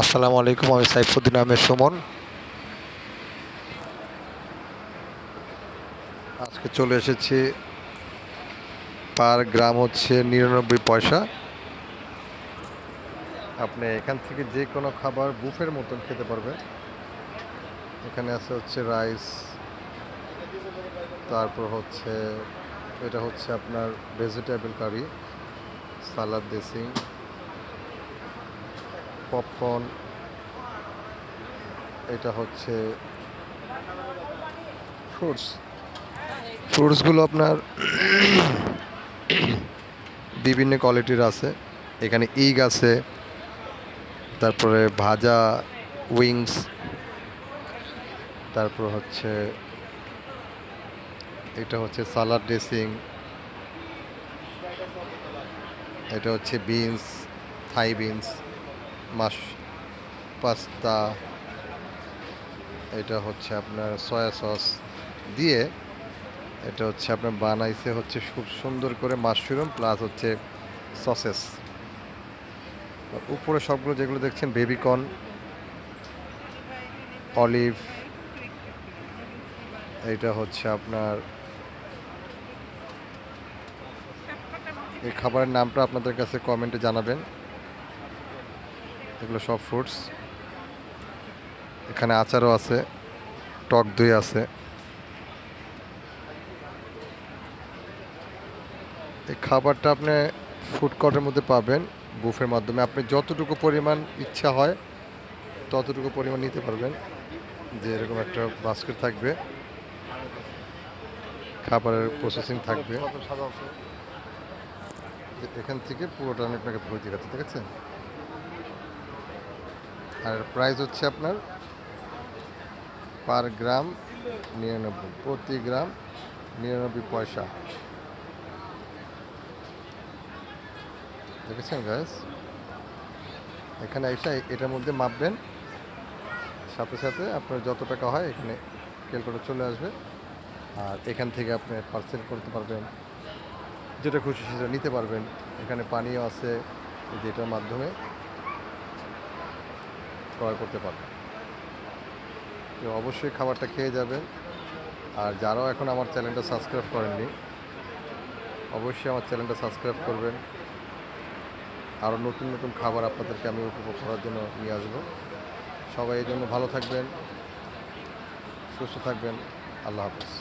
আসসালামু আলাইকুম, আমি সাইফুদ্দিন আহমেদ সুমন। আজকে চলে এসেছি, পার গ্রাম হচ্ছে নিরানব্বই পয়সা। আপনি এখান থেকে যে কোনো খাবার বুফের মতন খেতে পারবেন। এখানে আছে হচ্ছে রাইস, তারপর হচ্ছে, এটা হচ্ছে আপনার vegetable curry, salad, dressing. Popcorn এটা হচ্ছে ফ্রুটস ফ্রুটসগুলো আপনার বিভিন্ন কোয়ালিটির আছে। এখানে ইগ আছে, তারপরে ভাজা উইংস তারপর হচ্ছে এটা হচ্ছে সালাড ড্রেসিং এটা হচ্ছে বিনস থাই বিনস মাস পাস্তা এটা হচ্ছে আপনার সয়া সস দিয়ে এটা হচ্ছে আপনার বানাইছে হচ্ছে খুব সুন্দর করে মাশরুম প্লাস হচ্ছে সসেস উপরে সবগুলো যেগুলো দেখছেন, বেবিকর্ন, অলিভ, এটা হচ্ছে আপনার এই খাবারের নামটা আপনাদের কাছে কমেন্টে জানাবেন। এগুলো সব ফ্রুটস এখানে আচারও আছে টক দই আছে। এই খাবারটা আপনি ফুড কোর্টের মধ্যে পাবেন বুফের মাধ্যমে। আপনি যতটুকু পরিমাণ ইচ্ছা হয় ততটুকু পরিমাণ নিতে পারবেন যে এরকম একটা বাস্কেট থাকবে। খাবারের প্রসেসিং থাকবে। এখান থেকে পুরোটা আমি আপনাকে ভরে দেখাচ্ছি ঠিক আছে? আর প্রাইস হচ্ছে আপনার পার গ্রাম নিরানব্বই, প্রতি গ্রাম নিরানব্বই পয়সা। দেখেছেন গ্যাস এখানে এসে এটার মধ্যে মাপবেন, সাথে সাথে আপনার যত টাকা হয় এখানে ক্যালকুলেটর চলে আসবে, আর এখান থেকে আপনি পার্সেল করতে পারবেন, যেটা খুশি সেটা নিতে পারবেন। এখানে পানিও আছে যেটার মাধ্যমে। ক্রয় করতে পারবেন তো অবশ্যই খাবারটা খেয়ে যাবেন। আর যারাও এখন আমার চ্যানেলটা সাবস্ক্রাইব করেননি, অবশ্যই আমার চ্যানেলটা সাবস্ক্রাইব করবেন। আরও নতুন নতুন খাবার আপনাদেরকে আমি উপভোগ করার জন্য নিয়ে আসব। সবাই এই জন্য ভালো থাকবেন, সুস্থ থাকবেন। আল্লাহ হাফিজ।